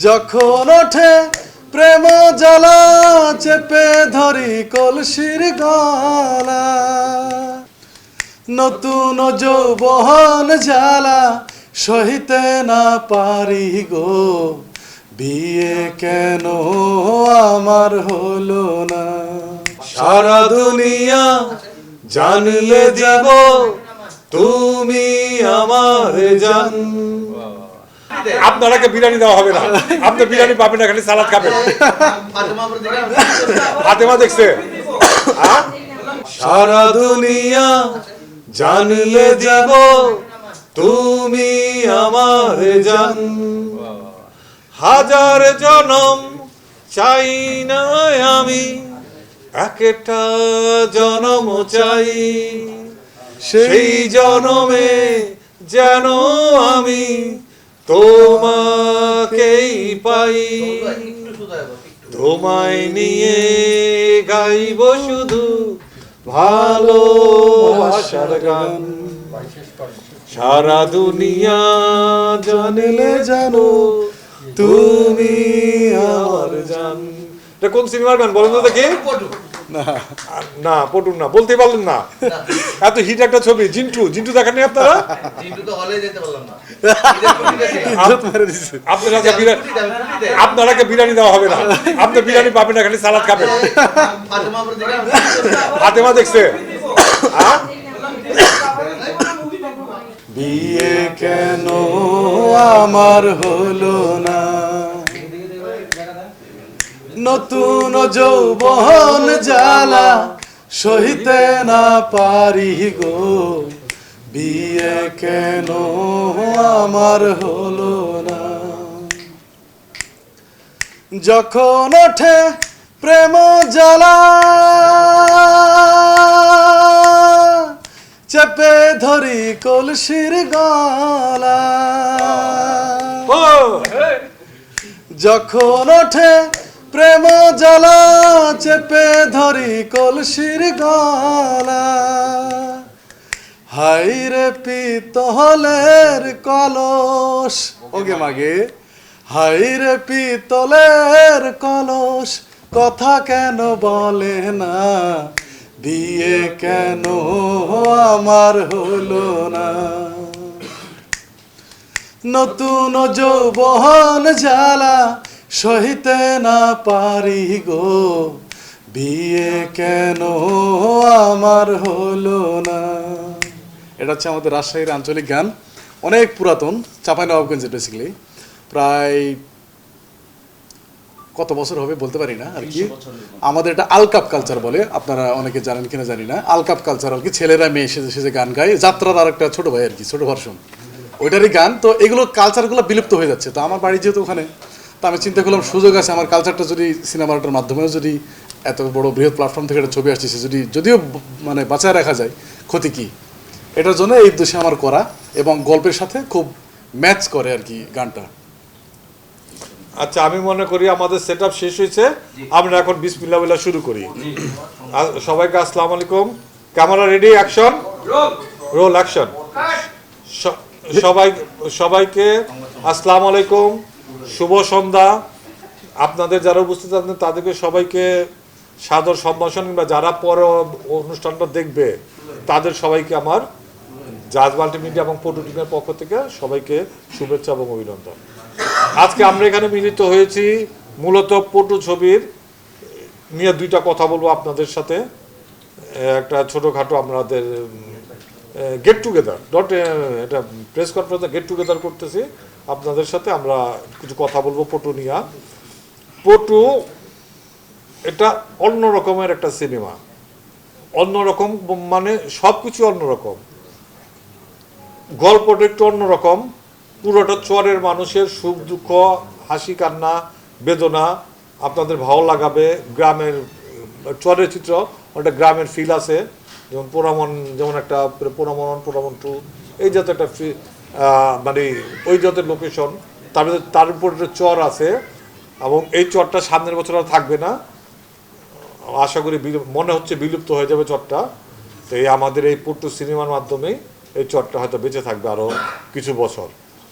যখন ওঠে, প্রেম জ্বালা চেপে ধরি কলসির গলা। নতুন যৌবন জ্বালা সহিতে না পারি গো। বিয়ে কেন আমার হলো না? সারা দুনিয়া জানলে যাব, তুমি আমার জান। আপনারাকে বিরিয়ানি দেওয়া হবে না। আপনি বিরিয়ানি পাবেন না, খালি সালাদ খাবেন। ফাতেমা দেখছে? সারা দুনিয়া জানলে যাব, তুমি আমার জান। হাজার জনম চাই না আমি, একটা জনম চাই। সেই জনমে যেন আমি তোমাকেই পাই। তোমায় নিয়ে গাইব শুধু ভালো ভালোবাসার গান। সারা দুনিয়া জানলে জানো তুমি আমার জান। এটা কোন সিনেমার গান? বলেন তো দেখি। না। পটুন না বলতে পারলেন না। এত হিট একটা ছবি জিন্টু জিন্টু দেখেননি আপনারা? কিন্তু তো হলে যেতে পারলাম না। আপনারা যে বিরিয়ানি আপনারাকে বিরিয়ানি দেওয়া হবে না। আপনি বিরিয়ানি পাবেন না খালি সালাদ খাবেন। ফাতেমা দেখছে? বিয়ে কেন আমার হলো না? নতুন যৌবন জ্বালা সহিতে না পারি গো। বিয়ে কেন আমার হলো না? যখন ওঠে প্রেম জ্বালা চেপে ধরি কলসির গলা। যখন ওঠে প্রেম জ্বালা চেপে ধরি কলসির গলা। হাই রে পিতলের কলস। ওকে মাগে। হাই রে পিতলের কলস, কথা কেন বলে না? বিয়ে কেন আমার হলো না? নতুন যৌবন জ্বালা সহিতে না পারি গো বিয়ে কেন আমার হলো না। এটা হচ্ছে আমাদের রাজশাহীর আঞ্চলিক গান অনেক পুরাতন চাপাই নবাবগঞ্জের বেসিক্যালি প্রায় কত বছর হবে বলতে পারি না আর কি? আমাদের এটা আলকাপ কালচার বলে আপনারা অনেকে জানেন কিনা জানি না। আলকাপ কালচার আর কি ছেলেরা মেয়ে সেজে সেজে গান গায় যাত্রার আর একটা ছোট ভাই আর কি ছোট ভার্সন ওইটারই গান তো এগুলো কালচারগুলো বিলুপ্ত হয়ে যাচ্ছে। তো আমার বাড়ি যেহেতু ওখানে তো আমি চিন্তা করলাম সুযোগ আছে আমার কালচারটা যদি সিনেমাটার মাধ্যমেও যদি এত বড় বৃহৎ প্ল্যাটফর্ম থেকে একটা ছবি আসছে যদি যদিও মানে বাঁচায় রাখা যায় ক্ষতি কি? এটার জন্য এই উদ্দেশ্যে আমার করা এবং গল্পের সাথে খুব ম্যাচ করে আর কি গানটা। আচ্ছা আমি মনে করি আমাদের সেট আপ শেষ হয়েছে। আমরা এখন বিসমিল্লা বলে শুরু করি। আর সবাইকে আসসালামু আলাইকুম। Camera ready action roll action সবাই সবাইকে আসসালামু আলাইকুম। শুভ সন্ধ্যা। আপনাদের যারা উপস্থিত আছেন, তাদেরকে সবাইকে সাদর সম্ভাষণ কিংবা যারা পরে অনুষ্ঠানটা দেখবে, তাদের সবাইকে আমার জাজ মাল্টিমিডিয়া এবং ফটো টিমের পক্ষ থেকে সবাইকে শুভেচ্ছা এবং অভিনন্দন। আজকে আমরা এখানে মিলিত হয়েছি মূলত পটু ছবির নিয়ে দুইটা কথা বলব আপনাদের সাথে। একটা ছোটোখাটো আমাদের গেট টুগেদার ডট এটা প্রেস কনফারেন্সে গেট টুগেদার করতেছি। আপনাদের সাথে আমরা কিছু কথা বলব পটু নিয়া। পটু, এটা অন্য রকমের একটা সিনেমা অন্যরকম মানে সব কিছু অন্যরকম গল্পটা একটু অন্যরকম পুরোটা চরের মানুষের সুখ, দুঃখ, হাসি, কান্না, বেদনা, আপনাদের ভালো লাগাবে। গ্রামের, চরের চিত্র একটা গ্রামের ফিল আছে। যেমন পোড়ামন, যেমন একটা পোড়ামন পোড়ামন টু এই জাতীয় একটা মানে ওই জাতের লোকেশন তার ভিতরে তার উপর একটা চর আছে এবং এই চরটা সামনের বছর আর থাকবে না। আশা করি মনে হচ্ছে বিলুপ্ত হয়ে যাবে চরটা। তো এই আমাদের এই পুট্টু সিনেমার মাধ্যমেই এই চরটা হয়তো বেঁচে থাকবে আরও কিছু বছর।